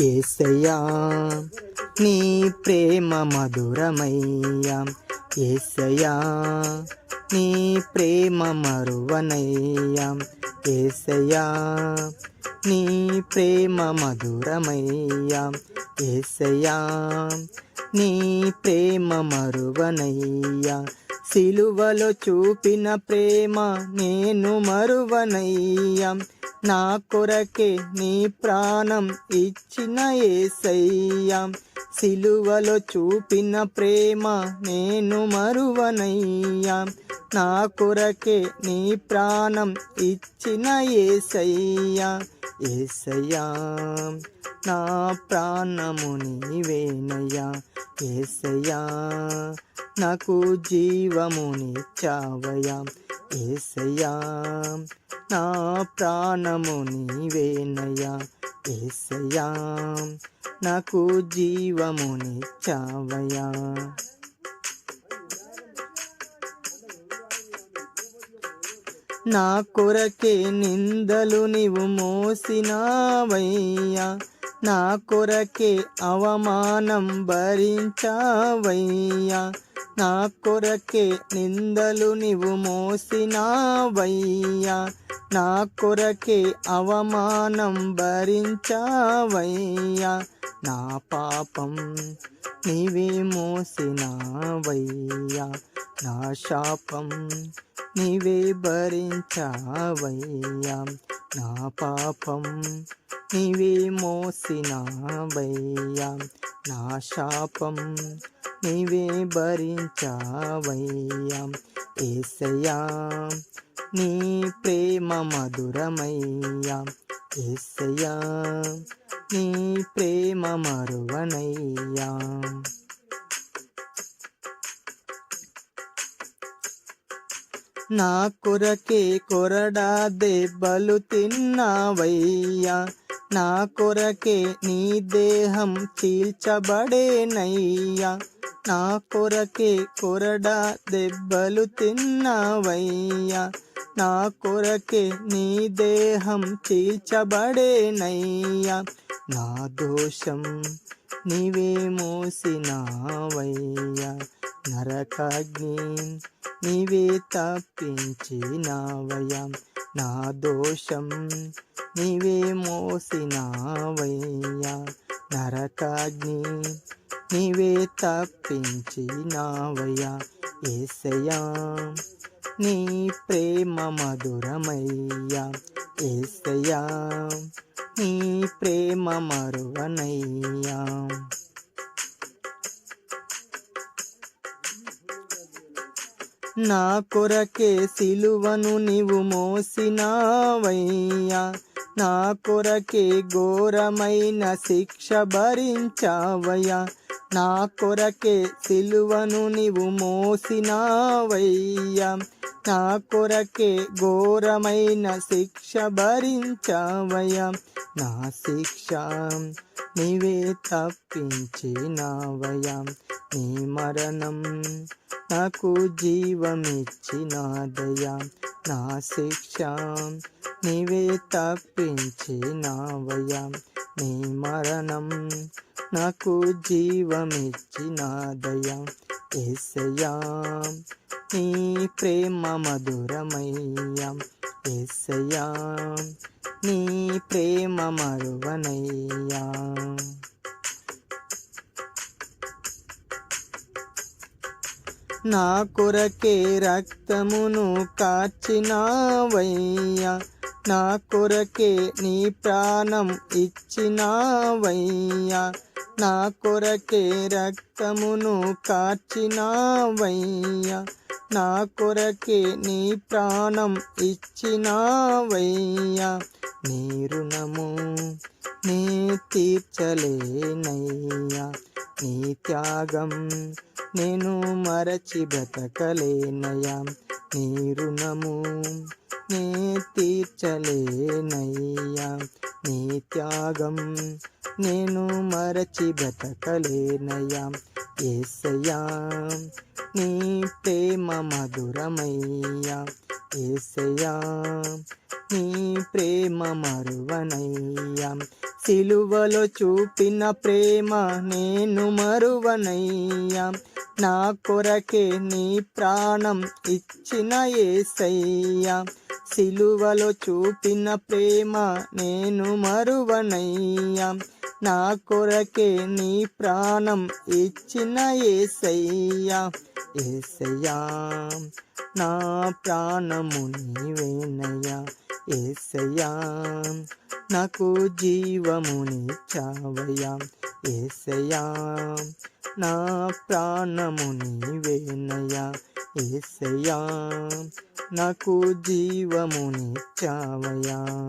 ఏసయ్యా నీ ప్రేమ మధురమయ్యా. ఏసయ్యా నీ ప్రేమ మరువనయ్యా. ఏసయ్యా నీ ప్రేమ మధురమయ్యా. ఏసయ్యా నీ ప్రేమ మరువనయ్యా. సిలువలో చూపిన ప్రేమ నేను మరువనయ్యా. నా కొరకే నీ ప్రాణం ఇచ్చిన ఏసయ్యా. సిలువలో చూపిన ప్రేమ నేను మరువనయ్యా. నా కొరకే నీ ప్రాణం ఇచ్చిన ఏసయ్యా. ఏసయ్యా నా ప్రాణము నీవేనయ్యా. ఏసయ్యా నాకు జీవమునిచ్చావయ్యా. ఏసయ్యా నా ప్రాణము నీవేనయ్యా. ఏసయ్యా నాకు జీవమునిచ్చావయ్యా నా కొరకే నిందలు నీవు మోసినావయ్యా. నా కొరకే అవమానం భరించావయ్యా. నా కొరకే నిందలు నీవు మోసినావయ్యా. నా కొరకే అవమానం భరించావయ్యా. నా పాపం నీవే మోసినావయ్యా. నా శాపం నీవే భరించావయ్యా. నా పాపం నీవే మోసినావయ్యా. నా శాపం నీవే భరించావయ్యా. ఏసయ్యా నీ ప్రేమ మధురమయ్యా. ఏసయ్యా నీ ప్రేమ మరువనయ్యా. నా కొరకే కొరడా దెబ్బలు తిన్నావయ్యా. నా కొరకే నీ దేహం చీల్చబడేనయ్యా. నా కొరకే కొరడా దెబ్బలు తిన్నావయ్యా. నా కొరకే నీ దేహం చీల్చబడేనయ్యా. నా దోషం నీవే మోసినావయ్యా. నరకాగ్ని నీవే తప్పించినావయ్యా. నా దోషం నీవే మోసినావయ్యా. నరకాగ్ని నీవే తప్పించినావయ్యా. ఏసయా నీ ప్రేమ మధురమయ్యా. ఏసయా నీ ప్రేమ మరువనయ్యా. నా కొరకే సిలువను నీవు మోసినావయ్యా. నా కొరకే ఘోరమైన శిక్ష భరించావయ్యా. నా కొరకే సిలువను నీవు మోసినావయ్యా. నా కొరకే ఘోరమైన శిక్ష భరించావయ్యా. నా శిక్ష నీవే తప్పించినావయ్యా. నీ మరణం నాకు జీవమిచ్చినాదయ్యా. నా శిక్ష నీవే తప్పించినావయ్యా. నీ మరణం నాకు జీవమిచ్చినాదయ్యా. ఏసయ్యా నీ ప్రేమ మధురమయ్యా. ఏసయ్యా నీ ప్రేమ మరువనయ్యా. నా కొరకే రక్తమును కాచినావయ్యా. నా కొరకే నీ ప్రాణం ఇచ్చినావయ్యా. నా కొరకే రక్తమును కార్చినావయ్యా. నా కొరకే నీ ప్రాణం ఇచ్చినావయ్యా. నీ రుణము నీ తీర్చలేనయ్యా. నీ త్యాగం నేను మరచి బ్రతకలేనయ్యా నీ రుణము నే తీర్చలేనయ్యా. నీ త్యాగం నేను మరచి బ్రతకలేనయ్యా. ఏసయ్యా నీ ప్రేమ మధురమయ్యా. ఏసయ్యా నీ ప్రేమ మరువనయ్యా. సిలువలో చూపిన ప్రేమ నేను మరువనయ్యా. నా కొరకే నీ ప్రాణం ఇచ్చిన ఏసయ్యా. సిలువలో చూపిన ప్రేమ నేను మరువనయ్యా. నా కొరకే నీ ప్రాణం ఇచ్చిన ఏసయ్యా. ఏసయ్యా నా ప్రాణము నీవేనయ్యా. ఏసయ్యా నాకు జీవమునిచ్చావయ్యా. ఏసయ్యా నా ప్రాణముని వేనయ్యా ఏసయ్యా నాకు జీవముని చావయ్యా